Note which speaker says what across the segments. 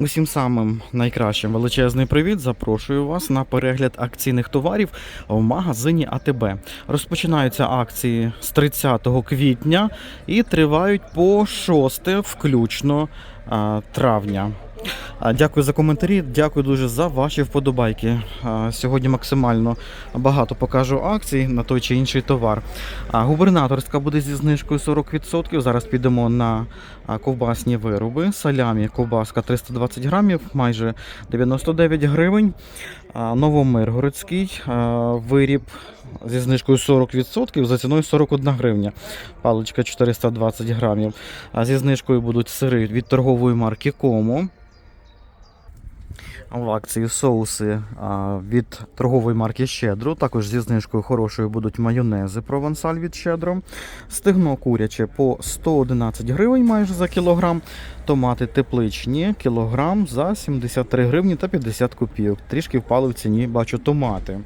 Speaker 1: Усім самим найкращим величезний привіт. Запрошую вас на перегляд акційних товарів в магазині АТБ. Розпочинаються акції з 30 квітня і тривають по 6 включно а, травня. Дякую за коментарі, дякую дуже за ваші вподобайки. Сьогодні максимально багато покажу акцій на той чи інший товар. Губернаторська буде зі знижкою 40%. Зараз підемо на ковбасні вироби. Салямі ковбаска 320 грамів, майже 99 гривень. Новомиргородський виріб зі знижкою 40% за ціною 41 гривня. Паличка 420 грамів. Зі знижкою будуть сири від торгової марки Комо. В акції соуси від торгової марки Щедро. Також зі знижкою хорошою будуть майонези провансаль від Щедро. Стегно куряче по 111 гривень майже за кілограм. Томати тепличні кілограм за 73 гривні та 50 копійок. Трішки впали в ціні, бачу томати.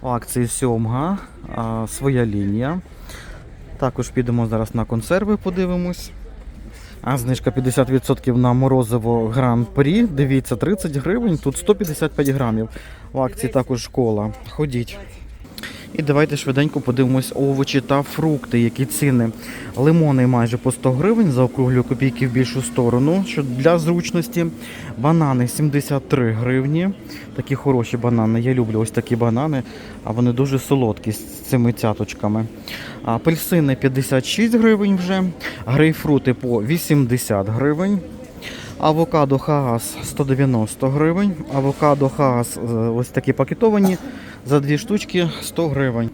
Speaker 1: В акції сьомга, своя лінія. Також підемо зараз на консерви, подивимось. А знижка 50% на морозиво гран-прі. Дивіться, 30 гривень, тут 155 грамів. В акції також школа. Ходіть. І давайте швиденько подивимось овочі та фрукти, які ціни. Лимони майже по 100 гривень, заокруглюю копійки в більшу сторону. Що для зручності. Банани 73 гривні. Такі хороші банани. Я люблю ось такі банани, а вони дуже солодкі з цими цяточками. Апельсини 56 гривень вже. Грейпфрути по 80 гривень. Авокадо Хагас 190 гривень. Авокадо Хагас е, ось такі пакетовані за дві штучки 100 гривень.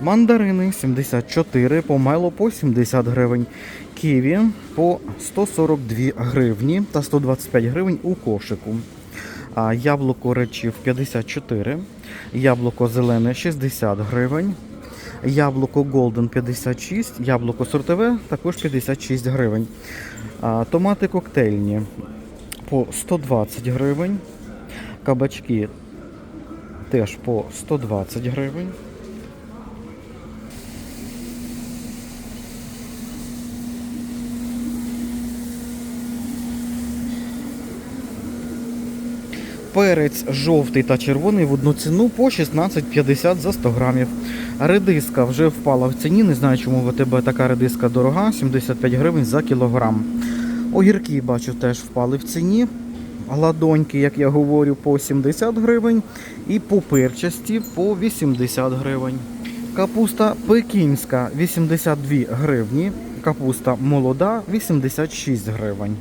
Speaker 1: Мандарини 74, помело по 70 гривень. Ківі по 142 гривні та 125 гривень у кошику. А яблуко речів 54, яблуко зелене 60 гривень. Яблуко Golden 56, яблуко сортове також 56 гривень. А, томати коктейльні по 120 гривень. Кабачки теж по 120 гривень. Перець жовтий та червоний в одну ціну по 16,50 за 100 грамів. Редиска вже впала в ціні. Не знаю, чому в АТБ така редиска дорога, 75 гривень за кілограм. Огірки, бачу, теж впали в ціні. Гладоньки, як я говорю, по 70 гривень. І пупирчасті по 80 гривень. Капуста пекінська 82 гривні. Капуста молода 86 гривень.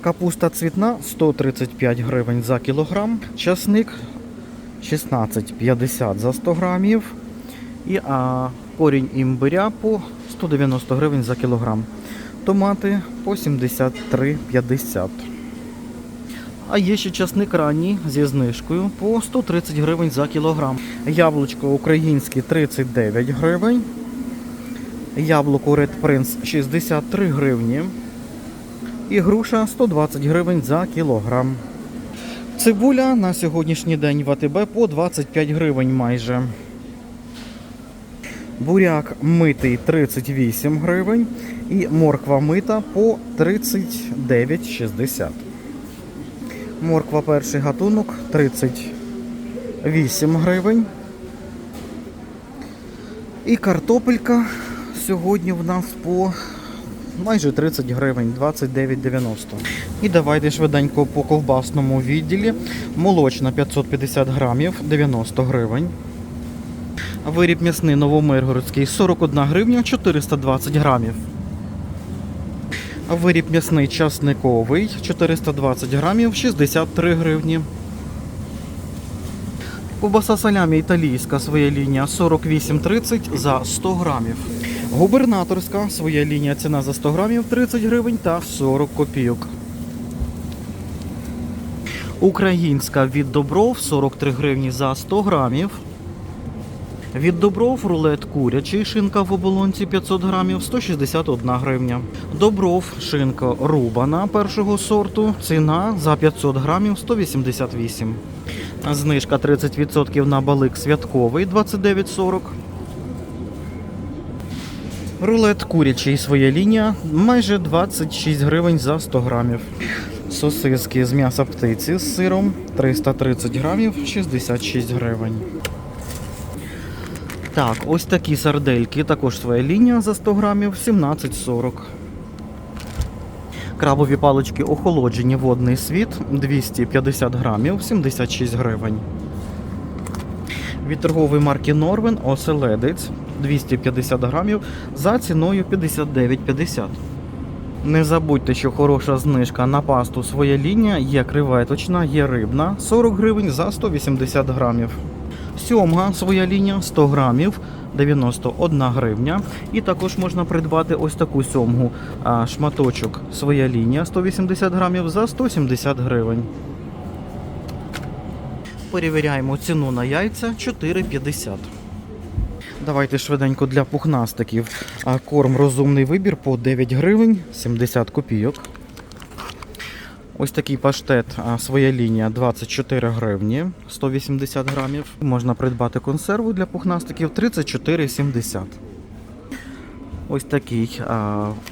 Speaker 1: Капуста цвітна 135 гривень за кілограм. Часник 16,50 за 100 грамів. І а, корінь імбиря по 190 гривень за кілограм. Томати по 73,50. А є ще часник ранній зі знижкою по 130 гривень за кілограм. Яблучко українське 39 гривень. Яблуко Red Prince 63 гривні. І груша 120 гривень за кілограм. Цибуля на сьогоднішній день в АТБ по 25 гривень майже. Буряк митий 38 гривень і морква мита по 39,60. Морква перший гатунок 38 гривень. І картопелька сьогодні в нас по майже 30 гривень, 29,90. І давайте швиденько по ковбасному відділі. Молочна 550 грамів, 90 гривень. Виріб м'ясний новомиргородський 41 гривня, 420 грамів. Виріб м'ясний часниковий 420 грамів, 63 гривні. Ковбаса салямі італійська своя лінія 48,30 за 100 грамів. Губернаторська своя лінія ціна за 100 грамів 30 гривень та 40 копійок. Українська від Добров 43 гривні за 100 грамів. Від Добров рулет курячий, шинка в оболонці 500 грамів 161 гривня. Добров шинка рубана першого сорту. Ціна за 500 грамів 188. Знижка 30% на балик святковий 29,40. Рулет курячий своя лінія майже 26 гривень за 100 грамів. Сосиски з м'яса птиці з сиром 330 грамів 66 гривень. Так, ось такі сардельки, також своя лінія за 100 грамів 17,40. Крабові палички охолоджені водний світ 250 грамів 76 гривень. Від торгової марки Норвен оселедець 250 грамів за ціною 59,50. Не забудьте, що хороша знижка на пасту своя лінія є креветочна, є рибна 40 гривень за 180 грамів. Сьомга своя лінія 100 грамів 91 гривня. І також можна придбати ось таку сьомгу шматочок своя лінія 180 грамів за 170 гривень. Перевіряємо ціну на яйця 4,50. Давайте швиденько для пухнастиків. Корм розумний вибір по 9 гривень 70 копійок. Ось такий паштет, своя лінія 24 гривні 180 грамів. Можна придбати консерву для пухнастиків 34,70. Ось такий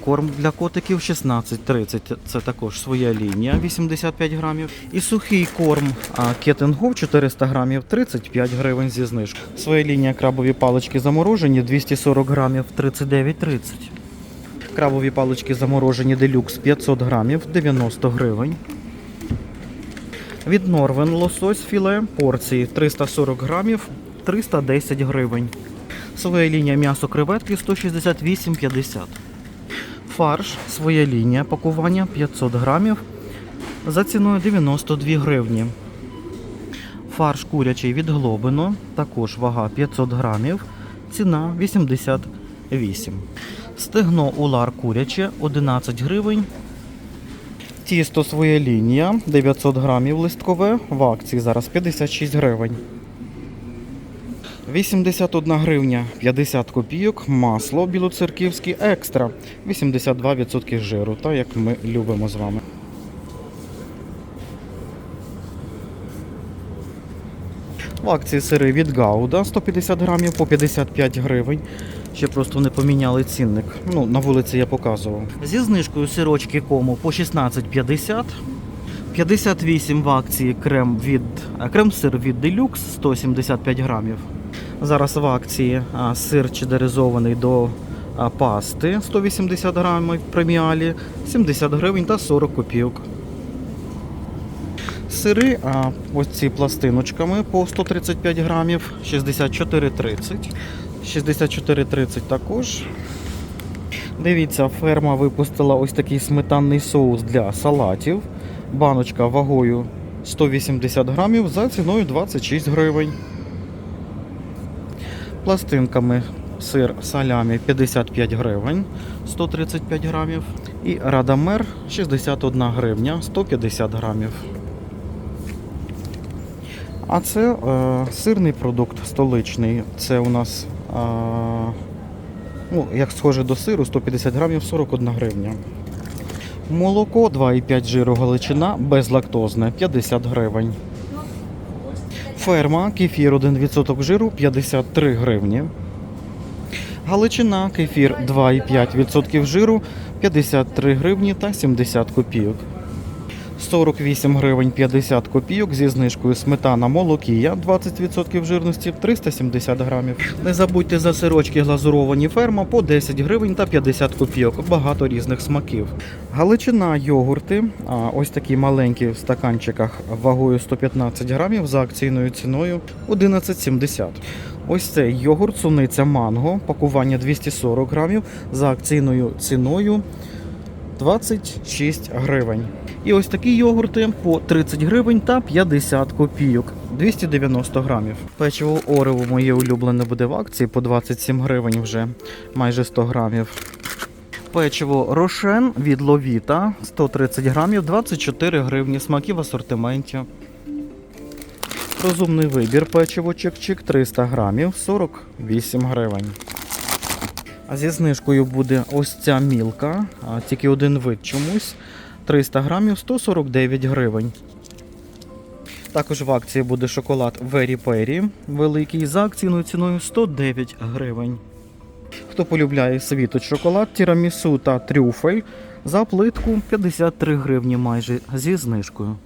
Speaker 1: корм для котиків 16,30. Це також своя лінія 85 грамів. І сухий корм кетингов 400 грамів 35 гривень зі знижкою. Своя лінія крабові палички заморожені 240 грамів 39,30. Крабові палички заморожені делюкс 500 грамів 90 гривень. Від Норвен лосось філе порції 340 грамів 310 гривень. Своя лінія м'ясо креветки 168,50. Фарш своя лінія пакування 500 грамів за ціною 92 гривні. Фарш курячий від Глобино, також вага 500 грамів, ціна 88. Стегно улар куряче 11 гривень. Тісто своя лінія 900 грамів листкове. В акції зараз 56 гривень. 81 гривня 50 копійок. Масло білоцерківське екстра. 82% жиру, так як ми любимо з вами. В акції сири від Гауда 150 грамів по 55 гривень. Ще просто не поміняли цінник. Ну, на вулиці я показував. Зі знижкою сирочки кому по 16,50. 58 в акції крем від крем-сир від Deluxe 175 грамів. Зараз в акції а, сир чедеризований до а, пасти 180 грамів в преміалі 70 гривень та 40 копійок. Сири, а, ось ці пластиночками по 135 грамів, 64,30. 64,30 також. Дивіться, ферма випустила ось такий сметанний соус для салатів. Баночка вагою 180 грамів за ціною 26 гривень. Пластинками сир салямі 55 гривень 135 грамів. І радамер 61 гривня 150 грамів. А це е, сирний продукт столичний. Це у нас, ну, як схоже до сиру, 150 грамів 41 гривня. Молоко 2,5 жиру галичина безлактозне 50 гривень. Ферма кефір 1% жиру 53 гривні. Галичина кефір 2,5% жиру 53 гривні та 70 копійок. 48 гривень 50 копійок зі знижкою сметана молокія 20% жирності 370 грамів. Не забудьте за сирочки глазуровані ферма по 10 гривень та 50 копійок. Багато різних смаків. Галичина йогурти, ось такі маленькі в стаканчиках вагою 115 грамів за акційною ціною 11,70. Ось цей йогурт суниця манго, пакування 240 грамів за акційною ціною 26 гривень. І ось такі йогурти по 30 гривень та 50 копійок. 290 грамів. Печиво Орево моє улюблене буде в акції по 27 гривень вже, майже 100 грамів. Печиво Рошен від Ловіта 130 грамів, 24 гривні. Смаки в асортименті. Розумний вибір печиво Чик-Чик 300 грамів, 48 гривень. А зі знижкою буде ось ця мілка, тільки один вид чомусь. 300 грамів 149 гривень. Також в акції буде шоколад Very Perry великий за акційною ціною 109 гривень. Хто полюбляє світоч шоколад, тірамісу та трюфель за плитку 53 гривні майже зі знижкою.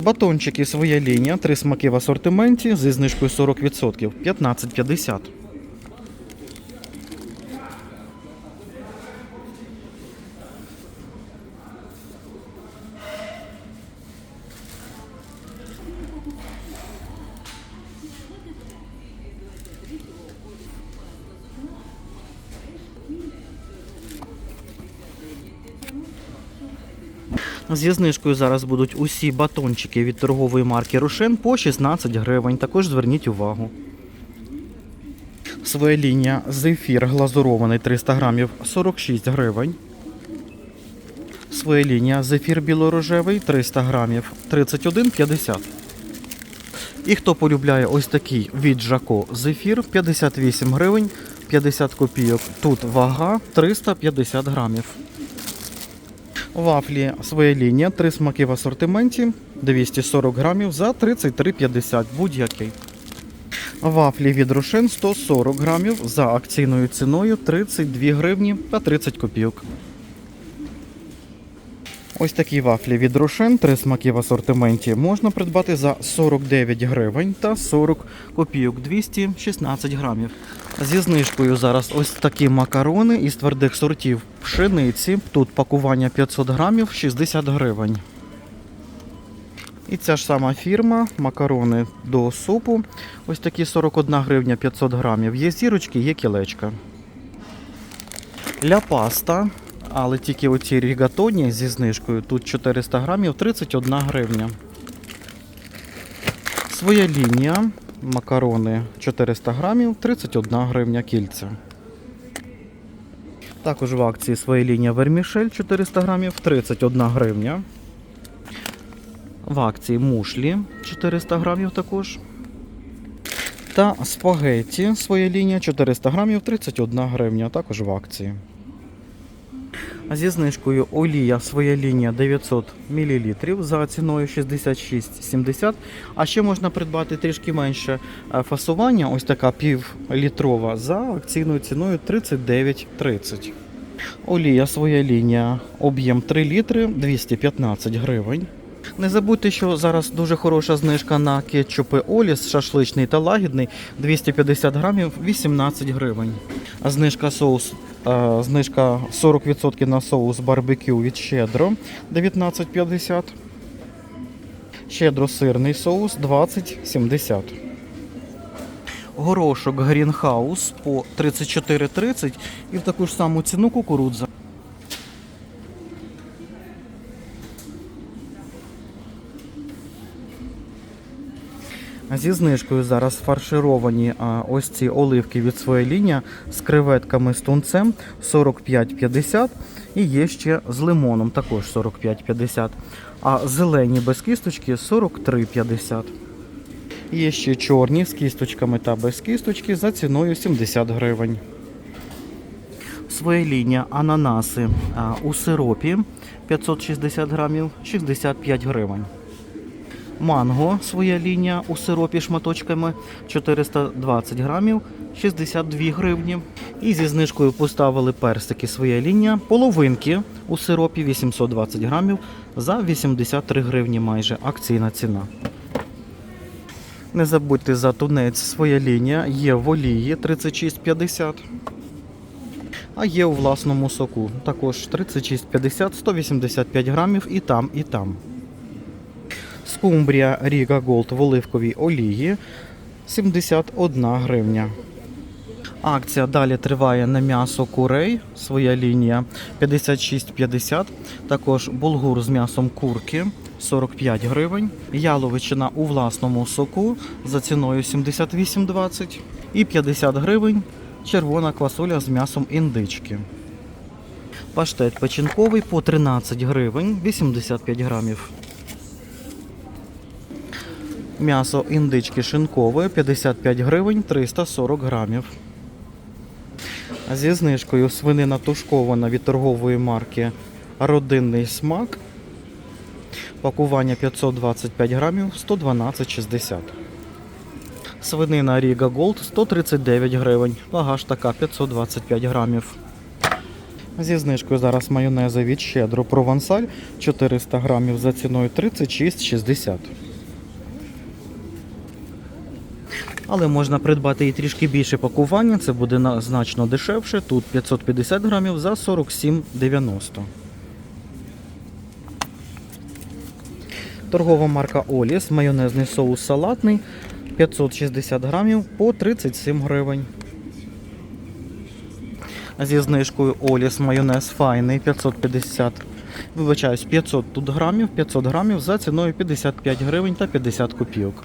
Speaker 1: Батончики своя лінія, три смаки в асортименті зі знижкою 40%, 15,50. Зі знижкою зараз будуть усі батончики від торгової марки Рошен по 16 гривень. Також зверніть увагу. Своя лінія зефір глазурований 300 грамів 46 гривень. Своя лінія зефір білорожевий 300 грамів 31,50. І хто полюбляє ось такий від Жако зефір 58 гривень 50 копійок. Тут вага 350 грамів. Вафлі своя лінія, три смаки в асортименті, 240 грамів за 33,50 будь-який. Вафлі від Рошен 140 грамів за акційною ціною 32 гривні та 30 копійок. Ось такі вафлі від Рошен, три смаки в асортименті можна придбати за 49 гривень та 40 копійок 216 грамів. Зі знижкою зараз ось такі макарони із твердих сортів пшениці. Тут пакування 500 грамів 60 гривень. І ця ж сама фірма, макарони до супу. Ось такі 41 гривня 500 грамів. Є зірочки, є кілечка. Ля паста, але тільки оці рігатоні зі знижкою. Тут 400 грамів 31 гривня. Своя лінія. Макарони 400 грамів 31 гривня кільця. Також в акції своя лінія вермішель 400 грамів 31 гривня. В акції мушлі 400 грамів також. Та спагетті своя лінія 400 грамів 31 гривня, також в акції. Зі знижкою олія своя лінія 900 мл за ціною 66,70. А ще можна придбати трішки менше е, фасування, ось така півлітрова за акційною ціною 39,30. Олія своя лінія, об'єм 3 літри 215 гривень. Не забудьте, що зараз дуже хороша знижка на кетчупи Оліс, шашличний та лагідний 250 грамів 18 гривень. А знижка соус, знижка 40% на соус барбекю від Щедро 19,50. Щедро сирний соус 20,70. Горошок Грінхаус по 34,30 і в таку ж саму ціну кукурудза. Зі знижкою зараз фаршировані ось ці оливки від своєї лінії з креветками з тунцем 45,50 і є ще з лимоном також 45,50. А зелені без кісточки 43,50. Є ще чорні з кісточками та без кісточки за ціною 70 гривень. Своя лінія ананаси у сиропі 560 грамів 65 гривень. Манго, своя лінія у сиропі шматочками 420 грамів 62 гривні. І зі знижкою поставили персики своя лінія. Половинки у сиропі 820 грамів за 83 гривні майже акційна ціна. Не забудьте за тунець своя лінія. Є в олії 36,50. А є у власному соку. Також 36,50, 185 грамів і там, і там. Скумбрія Ріга Голд в оливковій олії 71 гривня. Акція далі триває на м'ясо курей, своя лінія 56,50. Також булгур з м'ясом курки 45 гривень. Яловичина у власному соку за ціною 78,20 і 50 гривень червона квасоля з м'ясом індички. Паштет печінковий по 13 гривень 85 грамів. М'ясо індички шинкове 55 гривень 340 грамів. Зі знижкою свинина тушкована від торгової марки Родинний смак. Пакування 525 грамів 112,60. Свинина Ріга Голд 139 гривень. Вага така 525 грамів. Зі знижкою зараз майонези від щедро провансаль 400 грамів за ціною 36,60. Але можна придбати і трішки більше пакування, це буде значно дешевше. Тут 550 грамів за 47,90. Торгова марка Оліс, майонезний соус салатний 560 грамів по 37 гривень. Зі знижкою Оліс майонез файний 550. Вибачаюсь, 500 тут грамів, 500 грамів за ціною 55 гривень та 50 копійок.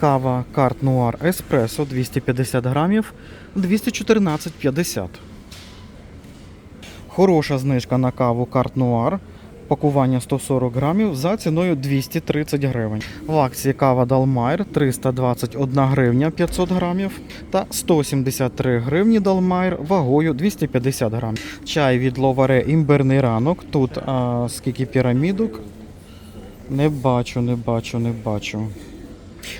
Speaker 1: Кава Карт Нуар Еспресо 250 грамів 214,50. Хороша знижка на каву Карт Нуар. Пакування 140 грамів за ціною 230 гривень. В акції кава Далмайр 321 гривня 500 грамів та 173 гривні Далмайр вагою 250 грамів. Чай від Ловаре імбирний ранок. Тут а, скільки пірамідок? Не бачу, не бачу, не бачу.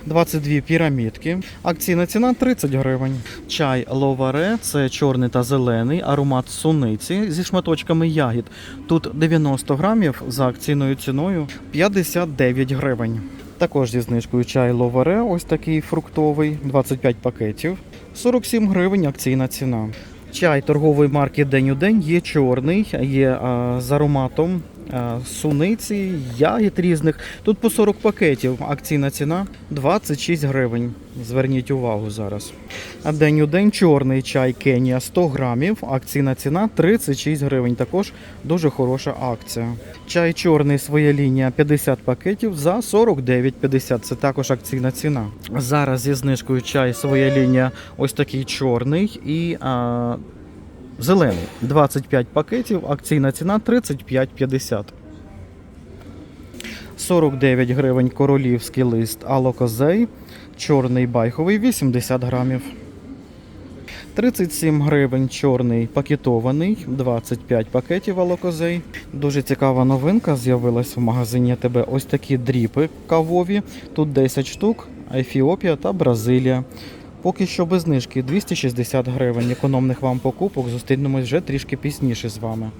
Speaker 1: 22 пірамідки. Акційна ціна 30 гривень. Чай ловаре це чорний та зелений, аромат суниці зі шматочками ягід. Тут 90 грамів за акційною ціною 59 гривень. Також зі знижкою чай ловаре, ось такий фруктовий, 25 пакетів. 47 гривень акційна ціна. Чай торгової марки День у день є чорний, є а, з ароматом суниці, ягід різних. Тут по 40 пакетів. Акційна ціна 26 гривень. Зверніть увагу зараз. А день у день чорний чай Кенія 100 грамів. Акційна ціна 36 гривень. Також дуже хороша акція. Чай чорний своя лінія 50 пакетів за 49,50. Це також акційна ціна. Зараз зі знижкою чай своя лінія ось такий чорний і а, зелений. 25 пакетів. Акційна ціна 35,50. 49 гривень королівський лист алокозей, чорний байховий 80 грамів. 37 гривень чорний пакетований, 25 пакетів алокозей. Дуже цікава новинка з'явилась в магазині АТБ. Ось такі дріпи кавові. Тут 10 штук, Ефіопія та Бразилія. Поки що без знижки 260 гривень. Економних вам покупок. Зустрінемось вже трішки пізніше з вами.